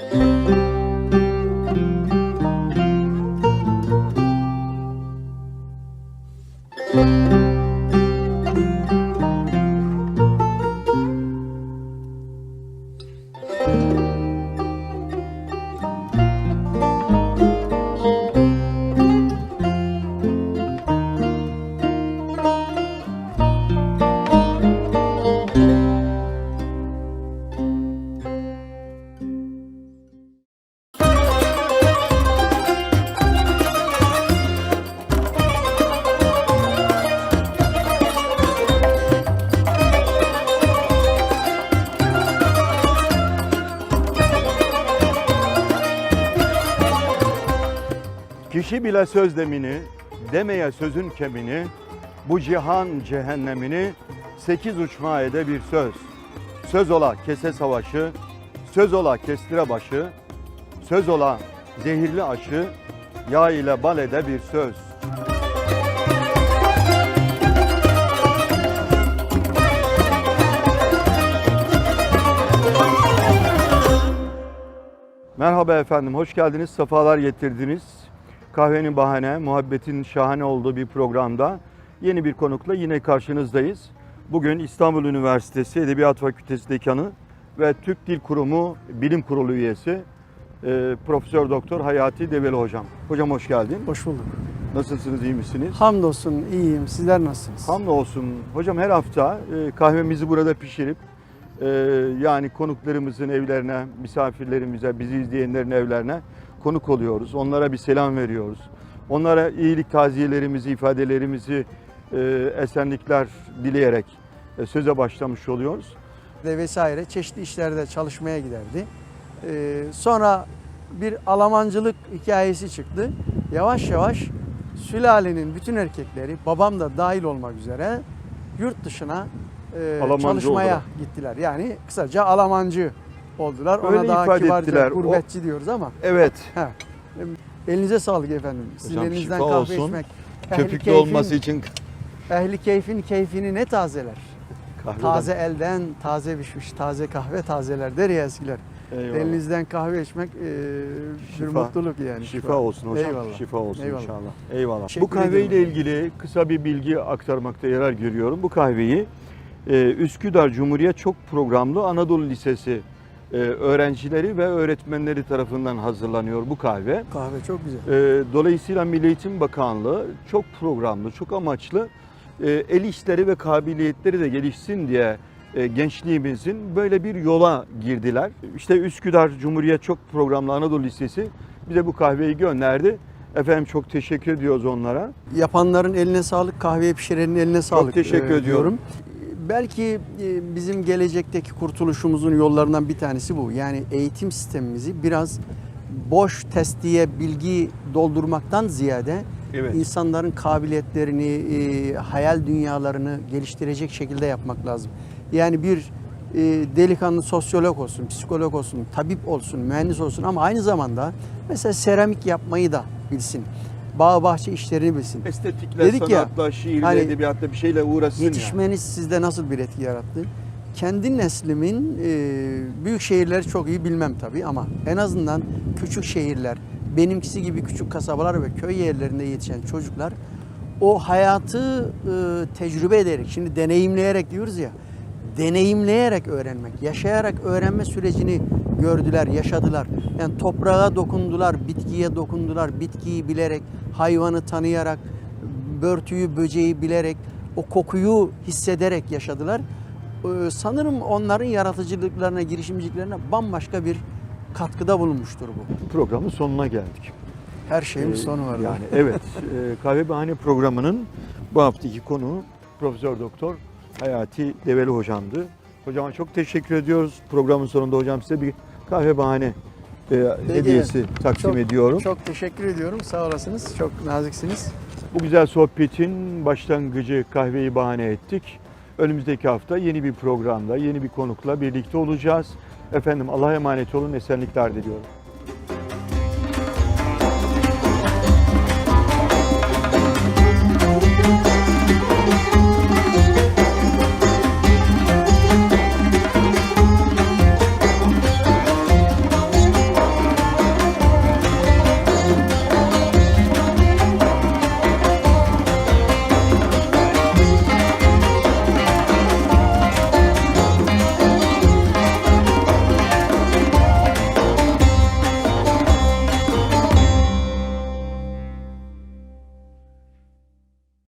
thank you. Kişi bile sözlemini, demeye sözün kemini, bu cihan cehennemini sekiz uçma ede bir söz. Söz ola kese savaşı, söz ola kestire başı, söz ola zehirli aşı, yağ ile bal ede bir söz. Merhaba efendim, hoş geldiniz, sefalar getirdiniz. Kahvenin bahane, muhabbetin şahane olduğu bir programda yeni bir konukla yine karşınızdayız. Bugün İstanbul Üniversitesi Edebiyat Fakültesi Dekanı ve Türk Dil Kurumu Bilim Kurulu üyesi e, Profesör Doktor Hayati Develi Hocam. Hocam hoş geldin. Hoş bulduk. Nasılsınız, iyi misiniz? Hamdolsun iyiyim. Sizler nasılsınız? Hamdolsun. Hocam her hafta e, kahvemizi burada pişirip e, yani konuklarımızın evlerine, misafirlerimize, bizi izleyenlerin evlerine konuk oluyoruz. Onlara bir selam veriyoruz. Onlara iyilik taziyelerimizi, ifadelerimizi, e, esenlikler dileyerek e, söze başlamış oluyoruz. Ve vesaire çeşitli işlerde çalışmaya giderdi. Ee, sonra bir Almancılık hikayesi çıktı. Yavaş yavaş sülalenin bütün erkekleri, babam da dahil olmak üzere yurt dışına e, çalışmaya oldular. gittiler. Yani kısaca Almancı oldular. Öyle Ona daha ifade kibarca ettiler. O- gurbetçi diyoruz ama. Evet, He. Elinize sağlık efendim. Sizin Hocam elinizden şifa kahve olsun. içmek. ehli köpüklü keyfin- olması için Ehli keyfin keyfini ne tazeler. kahveden. Taze elden taze pişmiş taze kahve tazeler der ya eskiler. Eyvallah. Elinizden kahve içmek e, bir Şifa. mutluluk yani. Şifa olsun hocam. Eyvallah. Şifa olsun Eyvallah. inşallah. Eyvallah. Teşekkür Bu kahveyle ediyorum. ilgili kısa bir bilgi aktarmakta yarar görüyorum. Bu kahveyi e, Üsküdar Cumhuriyet Çok Programlı Anadolu Lisesi e, öğrencileri ve öğretmenleri tarafından hazırlanıyor bu kahve. Kahve çok güzel. E, dolayısıyla Milli Eğitim Bakanlığı çok programlı, çok amaçlı e, el işleri ve kabiliyetleri de gelişsin diye e, gençliğimizin böyle bir yola girdiler. İşte Üsküdar Cumhuriyet Çok Programlı Anadolu Lisesi bize bu kahveyi gönderdi. Efendim çok teşekkür ediyoruz onlara. Yapanların eline sağlık, kahveyi pişirenin eline sağlık. teşekkür e, ediyorum. Belki e, bizim gelecekteki kurtuluşumuzun yollarından bir tanesi bu. Yani eğitim sistemimizi biraz boş testiye bilgi doldurmaktan ziyade Evet. insanların kabiliyetlerini, e, hayal dünyalarını geliştirecek şekilde yapmak lazım. Yani bir e, delikanlı sosyolog olsun, psikolog olsun, tabip olsun, mühendis olsun ama aynı zamanda mesela seramik yapmayı da bilsin. Bağ bahçe işlerini bilsin. Estetikle, Dedik ya, sanatla, şiirle, hani edebiyatla bir şeyle uğraşsın. Yetişmeniz sizde nasıl bir etki yarattı? Kendi neslimin e, büyük şehirleri çok iyi bilmem tabii ama en azından küçük şehirler, benimkisi gibi küçük kasabalar ve köy yerlerinde yetişen çocuklar o hayatı e, tecrübe ederek, şimdi deneyimleyerek diyoruz ya, deneyimleyerek öğrenmek, yaşayarak öğrenme sürecini gördüler, yaşadılar. Yani toprağa dokundular, bitkiye dokundular, bitkiyi bilerek, hayvanı tanıyarak, börtüyü, böceği bilerek, o kokuyu hissederek yaşadılar. Ee, sanırım onların yaratıcılıklarına, girişimciliklerine bambaşka bir katkıda bulunmuştur bu. Programın sonuna geldik. Her şeyin Ee, sonu var. Yani evet. e, Kahve Bahane programının bu haftaki konuğu Profesör Doktor Hayati Develi hocamdı. Hocama çok teşekkür ediyoruz. Programın sonunda hocam size bir kahve bahane e, hediyesi taksim Çok- ediyorum. Çok teşekkür ediyorum. Sağ olasınız. Çok naziksiniz. Bu güzel sohbetin başlangıcı kahveyi bahane ettik. Önümüzdeki hafta yeni bir programda, yeni bir konukla birlikte olacağız. Efendim Allah'a emanet olun, esenlikler diliyorum.